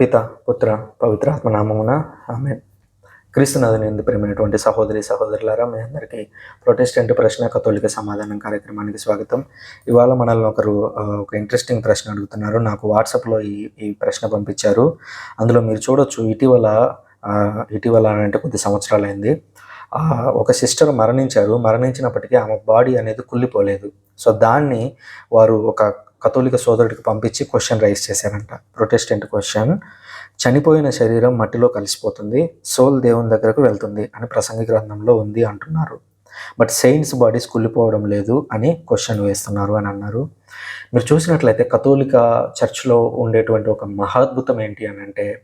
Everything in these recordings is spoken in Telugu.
పిత పుత్ర పవిత్రాత్మ నామమున ఆమె క్రీస్తునాథుని ఎందు ప్రేమైనటువంటి సహోదరి సహోదరులారా మీ అందరికీ ప్రొటెస్టెంట్ ప్రశ్న కథోలిక సమాధానం కార్యక్రమానికి స్వాగతం. ఇవాళ మనల్ని ఒకరు ఒక ఇంట్రెస్టింగ్ ప్రశ్న అడుగుతున్నారు. నాకు వాట్సాప్లో ఈ ఈ ప్రశ్న పంపించారు. అందులో మీరు చూడొచ్చు ఇటీవల ఇటీవల అంటే కొద్ది సంవత్సరాలైంది. ఒక సిస్టర్ మరణించారు. మరణించినప్పటికీ ఆమె బాడీ అనేది కుళ్ళిపోలేదు. సో దాన్ని వారు ఒక కథోలిక సోదరుడికి పంపించి క్వశ్చన్ రైజ్ చేశారంట. Protestant question. చనిపోయిన శరీరం మట్టిలో కలిసిపోతుంది. సోల్ దేవుని దగ్గరకు వెళ్తుంది అని ప్రసంగ గ్రంథంలో ఉంది అంటున్నారు. బట్ సెయింట్స్ బాడీస్ కుళ్ళిపోవడం లేదు అని క్వశ్చన్ వేస్తున్నారు అని అన్నారు. మీరు చూసినట్లయితే కథోలిక చర్చ్లో ఉండేటువంటి ఒక మహాద్భుతం ఏంటి అని అంటే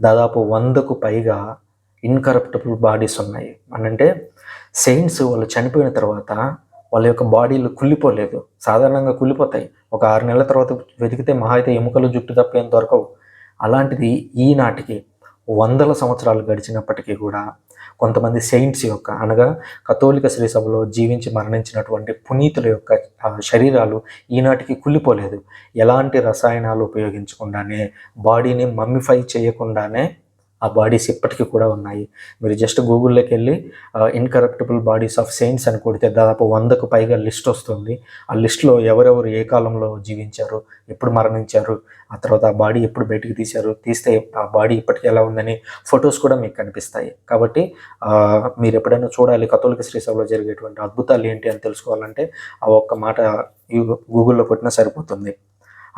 దాదాపు వందకు పైగా ఇన్కరప్టబుల్ బాడీస్ ఉన్నాయి. అనంటే సైన్స్ సెయింట్స్ వాళ్ళు చనిపోయిన తర్వాత వాళ్ళ యొక్క బాడీలు కుళ్ళిపోలేదు. సాధారణంగా కుళ్ళిపోతాయి. ఒక ఆరు నెలల తర్వాత వెతికితే మహా అయితే ఎముకలు జుట్టు తప్పేం దొరకవు. అలాంటిది ఈనాటికి వందల సంవత్సరాలు గడిచినప్పటికీ కూడా కొంతమంది సెయింట్స్ యొక్క అనగా కథోలిక శ్రీసభలో జీవించి మరణించినటువంటి పునీతుల యొక్క శరీరాలు ఈనాటికి కుళ్ళిపోలేదు. ఎలాంటి రసాయనాలు ఉపయోగించకుండానే బాడీని మమ్మిఫై చేయకుండానే ఆ బాడీస్ ఇప్పటికీ కూడా ఉన్నాయి. మీరు జస్ట్ గూగుల్లోకి వెళ్ళి ఇన్కరప్టబుల్ బాడీస్ ఆఫ్ సెయింట్స్ అని కొడితే దాదాపు వందకు పైగా లిస్ట్ వస్తుంది. ఆ లిస్ట్లో ఎవరెవరు ఏ కాలంలో జీవించారు ఎప్పుడు మరణించారు ఆ తర్వాత ఆ బాడీ ఎప్పుడు బయటికి తీశారు తీస్తే ఆ బాడీ ఇప్పటికీ ఎలా ఉందని ఫొటోస్ కూడా మీకు కనిపిస్తాయి. కాబట్టి మీరు ఎప్పుడైనా చూడాలి కథోలిక శ్రీసభలో జరిగేటువంటి అద్భుతాలు ఏంటి అని తెలుసుకోవాలంటే ఆ ఒక్క మాట యూ- గూగుల్లో కొట్టినా సరిపోతుంది.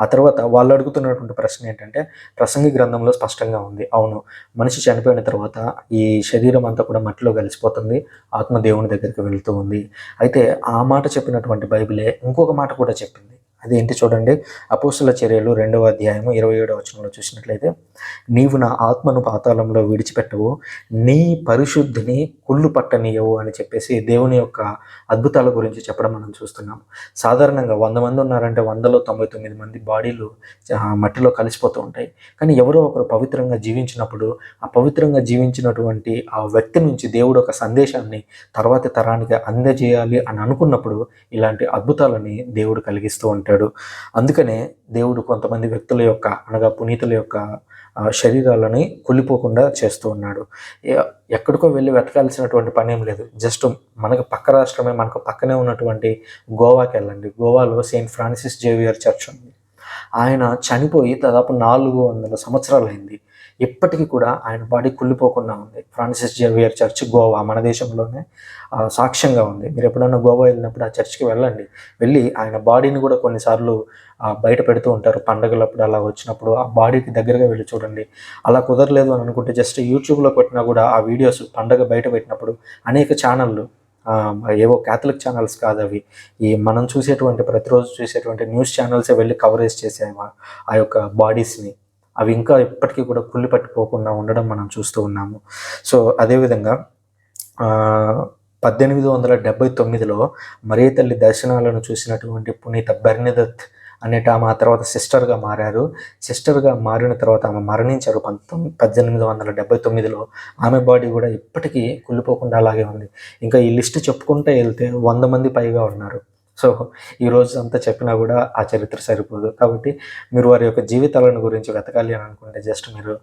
ఆ తర్వాత వాళ్ళు అడుగుతున్నటువంటి ప్రశ్న ఏంటంటే ప్రసంగి గ్రంథంలో స్పష్టంగా ఉంది. అవును మనిషి చనిపోయిన తర్వాత ఈ శరీరం అంతా కూడా మట్టిలో కలిసిపోతుంది ఆత్మ దేవుని దగ్గరికి వెళుతూ ఉంది. అయితే ఆ మాట చెప్పినటువంటి బైబిలే ఇంకొక మాట కూడా చెప్పింది. అదేంటి చూడండి? అపోస్తుల చర్యలు రెండవ అధ్యాయము ఇరవై ఏడవ వచనంలో చూసినట్లయితే నీవు నా ఆత్మను పాతాళంలో విడిచిపెట్టవు నీ పరిశుద్ధిని కుళ్ళు పట్టనీయవు అని చెప్పేసి దేవుని యొక్క అద్భుతాల గురించి చెప్పడం మనం చూస్తున్నాం. సాధారణంగా వంద మంది ఉన్నారంటే వందలో తొంభై తొమ్మిది మంది బాడీలు మట్టిలో కలిసిపోతూ ఉంటాయి. కానీ ఎవరో ఒకరు పవిత్రంగా జీవించినప్పుడు ఆ పవిత్రంగా జీవించినటువంటి ఆ వ్యక్తి నుంచి దేవుడు ఒక సందేశాన్ని తర్వాతి తరానికి అందజేయాలి అని అనుకున్నప్పుడు ఇలాంటి అద్భుతాలని దేవుడు కలిగిస్తూ ఉంటాడు. అందుకనే దేవుడు కొంతమంది వ్యక్తుల యొక్క అనగా పునీతుల యొక్క శరీరాలని కుళ్ళిపోకుండా చేస్తూ ఉన్నాడు. ఎక్కడికో వెళ్ళి వెతకాల్సినటువంటి పని ఏం లేదు. జస్ట్ మనకు పక్క రాష్ట్రమే మనకు పక్కనే ఉన్నటువంటి గోవాకి వెళ్ళండి. గోవాలో సెయింట్ ఫ్రాన్సిస్ జేవియర్ చర్చ్ ఉంది. ఆయన చనిపోయి దాదాపు నాలుగు వందల సంవత్సరాలు అయింది ఇప్పటికీ కూడా ఆయన బాడీ కుళ్ళిపోకుండా ఉంది. ఫ్రాన్సిస్ జేవియర్ చర్చ్ గోవా మన దేశంలోనే సాక్ష్యంగా ఉంది. మీరు ఎప్పుడైనా గోవా వెళ్ళినప్పుడు ఆ చర్చ్కి వెళ్ళండి. వెళ్ళి ఆయన బాడీని కూడా కొన్నిసార్లు బయట పెడుతూ ఉంటారు. పండగలప్పుడు అలా వచ్చినప్పుడు ఆ బాడీకి దగ్గరగా వెళ్ళి చూడండి. అలా కుదరలేదు అని అనుకుంటే జస్ట్ యూట్యూబ్లో పెట్టినా కూడా ఆ వీడియోస్ పండగ బయట పెట్టినప్పుడు అనేక ఛానళ్ళు ఏవో క్యాథలిక్ ఛానల్స్ కాదు అవి. ఈ మనం చూసేటువంటి ప్రతిరోజు చూసేటువంటి న్యూస్ ఛానల్సే వెళ్ళి కవరేజ్ చేసే ఆ యొక్క బాడీస్ని అవి ఇంకా ఇప్పటికీ కూడా కుళ్ళి పట్టిపోకుండా ఉండడం మనం చూస్తూ ఉన్నాము. సో అదేవిధంగా పద్దెనిమిది వందల డెబ్బై తొమ్మిదిలో మరీ తల్లి దర్శనాలను చూసినటువంటి పునీత బెర్నిదత్ అనేట ఆమె ఆ తర్వాత సిస్టర్గా మారారు. సిస్టర్గా మారిన తర్వాత ఆమె మరణించారు పంతొమ్మిది పద్దెనిమిది వందల డెబ్బై తొమ్మిదిలో. ఆమె బాడీ కూడా ఇప్పటికీ కుళ్ళిపోకుండా అలాగే ఉంది. ఇంకా ఈ లిస్ట్ చెప్పుకుంటే వెళ్తే వంద మంది పైగా ఉన్నారు. సో ఈ రోజు అంతా చెప్పినా కూడా ఆ చరిత్ర సరిపోదు. కాబట్టి మీరు వారి యొక్క జీవితాలను గురించి వెతకాలి అని అనుకుంటే జస్ట్ మీరు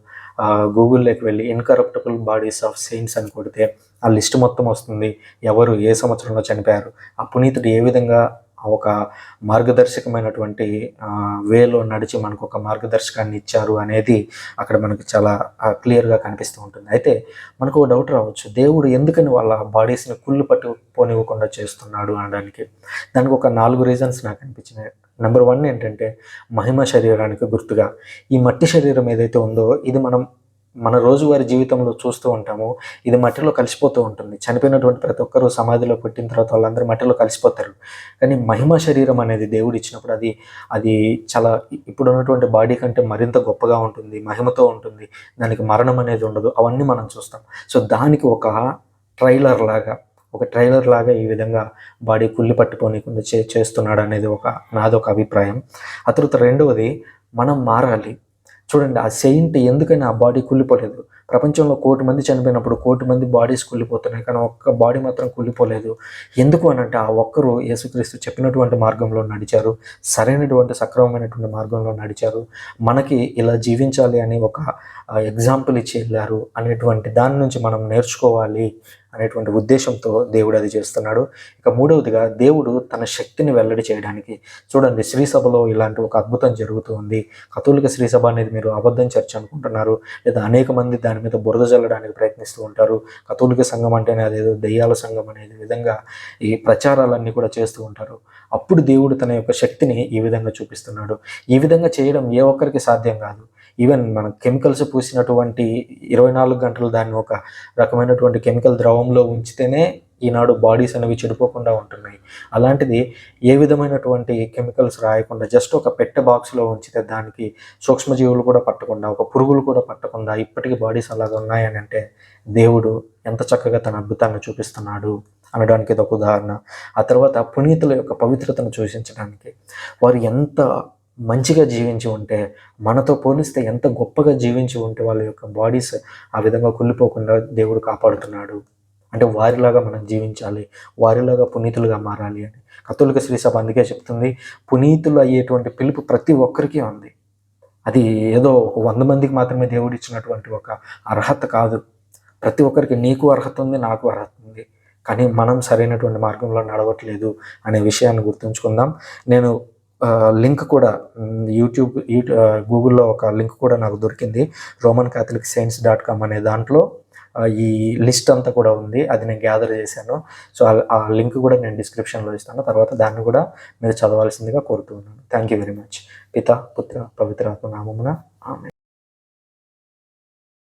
గూగుల్లోకి వెళ్ళి ఇన్కరప్టబుల్ బాడీస్ ఆఫ్ సెయింట్స్ అని కొడితే ఆ లిస్ట్ మొత్తం వస్తుంది. ఎవరు ఏ సంవత్సరంలో చనిపోయారు? ఆ పునీతుడు ఏ విధంగా ఒక మార్గదర్శకమైనటువంటి వేలో నడిచి మనకు ఒక మార్గదర్శకాన్ని ఇచ్చారు అనేది అక్కడ మనకు చాలా క్లియర్గా కనిపిస్తూ ఉంటుంది. అయితే మనకు ఒక డౌట్ రావచ్చు. దేవుడు ఎందుకని వాళ్ళ బాడీస్ని కుళ్ళు పట్టు పోనివ్వకుండా చేస్తున్నాడు అనడానికి? దానికి ఒక నాలుగు రీజన్స్ నాకు అనిపించినాయి. నెంబర్ వన్ ఏంటంటే మహిమ శరీరానికి గుర్తుగా. ఈ మట్టి శరీరం ఏదైతే ఉందో ఇది మనం మన రోజువారి జీవితంలో చూస్తూ ఉంటాము. ఇది మట్టిలో కలిసిపోతూ ఉంటుంది. చనిపోయినటువంటి ప్రతి ఒక్కరూ సమాధిలో పెట్టిన తర్వాత వాళ్ళందరూ మట్టిలో కలిసిపోతారు. కానీ మహిమ శరీరం అనేది దేవుడు ఇచ్చినప్పుడు అది అది చాలా ఇప్పుడు ఉన్నటువంటి బాడీ కంటే మరింత గొప్పగా ఉంటుంది. మహిమతో ఉంటుంది. దానికి మరణం అనేది ఉండదు. అవన్నీ మనం చూస్తాం. సో దానికి ఒక ట్రైలర్ లాగా ఒక ట్రైలర్ లాగా ఈ విధంగా బాడీ కుళ్ళి పట్టుకోనికుండా చే చేస్తున్నాడు అనేది ఒక నాదొక అభిప్రాయం. ఆ తర్వాత రెండవది మనం మారాలి. చూడండి ఆ సెయింట్ ఎందుకని ఆ బాడీ కుళ్ళిపోలేదు? ప్రపంచంలో కోటి మంది చనిపోయినప్పుడు కోటి మంది బాడీస్ కుళ్ళిపోతున్నాయి. కానీ ఒక్క బాడీ మాత్రం కుళ్ళిపోలేదు. ఎందుకు అని అంటే ఆ ఒక్కరు యేసుక్రీస్తు చెప్పినటువంటి మార్గంలో నడిచారు. సరైనటువంటి సక్రమమైనటువంటి మార్గంలో నడిచారు. మనకి ఇలా జీవించాలి అని ఒక ఎగ్జాంపుల్ ఇచ్చి వెళ్ళారు అనేటువంటి దాని నుంచి మనం నేర్చుకోవాలి అనేటువంటి ఉద్దేశంతో దేవుడు అది చేస్తున్నాడు. ఇక మూడవదిగా దేవుడు తన శక్తిని వెల్లడి చేయడానికి. చూడండి శ్రీసభలో ఇలాంటి ఒక అద్భుతం జరుగుతుంది కథోలిక శ్రీసభ అనేది మీరు అబద్ధం చర్చ అనుకుంటున్నారు. లేదా అనేక మంది దాని మీద బురద జల్లడానికి ప్రయత్నిస్తూ ఉంటారు. కథోలిక సంఘం అంటేనే అదేదో దయ్యాల సంఘం అనేది విధంగా ఈ ప్రచారాలన్నీ కూడా చేస్తూ ఉంటారు. అప్పుడు దేవుడు తన యొక్క శక్తిని ఈ విధంగా చూపిస్తున్నాడు. ఈ విధంగా చేయడం ఏ ఒక్కరికి సాధ్యం కాదు. ఈవెన్ మన కెమికల్స్ పూసినటువంటి ఇరవై నాలుగు గంటలు దాన్ని ఒక రకమైనటువంటి కెమికల్ ద్రవంలో ఉంచితేనే ఈనాడు బాడీస్ అనేవి చెడిపోకుండా ఉంటున్నాయి. అలాంటిది ఏ విధమైనటువంటి కెమికల్స్ రాయకుండా జస్ట్ ఒక పెట్టె బాక్స్లో ఉంచితే దానికి సూక్ష్మజీవులు కూడా పట్టకుండా ఒక పురుగులు కూడా పట్టకుండా ఇప్పటికీ బాడీస్ అలాగా ఉన్నాయని అంటే దేవుడు ఎంత చక్కగా తన అద్భుతాన్ని చూపిస్తున్నాడు అనడానికి ఇది ఒక ఉదాహరణ. ఆ తర్వాత పునీతుల యొక్క పవిత్రతను సూచించడానికి వారు ఎంత మంచిగా జీవించి ఉంటే మనతో పోలిస్తే ఎంత గొప్పగా జీవించి ఉంటే వాళ్ళ యొక్క బాడీస్ ఆ విధంగా కుళ్ళిపోకుండా దేవుడు కాపాడుతున్నాడు. అంటే వారిలాగా మనం జీవించాలి వారిలాగా పునీతులుగా మారాలి అని. కథోలిక శ్రీసభ అందుకే చెప్తుంది పునీతులు అయ్యేటువంటి పిలుపు ప్రతి ఒక్కరికి ఉంది. అది ఏదో ఒక వంద మందికి మాత్రమే దేవుడు ఇచ్చినటువంటి ఒక అర్హత కాదు. ప్రతి ఒక్కరికి నీకు అర్హత ఉంది నాకు అర్హత ఉంది. కానీ మనం సరైనటువంటి మార్గంలో నడవట్లేదు అనే విషయాన్ని గుర్తుంచుకుందాం. నేను లింక్ కూడా యూట్యూబ్ యూట్యూ గూగుల్లో ఒక లింక్ కూడా నాకు దొరికింది. Roman Catholic science dot com అనే దాంట్లో. ఈ లిస్ట్ అంతా కూడా ఉంది. అది నేను గ్యాదర్ చేశాను. సో ఆ- లింక్ కూడా నేను డిస్క్రిప్షన్లో ఇస్తాను. తర్వాత దాన్ని కూడా మీరు చదవాల్సిందిగా కోరుతున్నాను థ్యాంక్ యూ వెరీ మచ్ పిత పుత్ర పవిత్రాత్మ నామమున ఆమె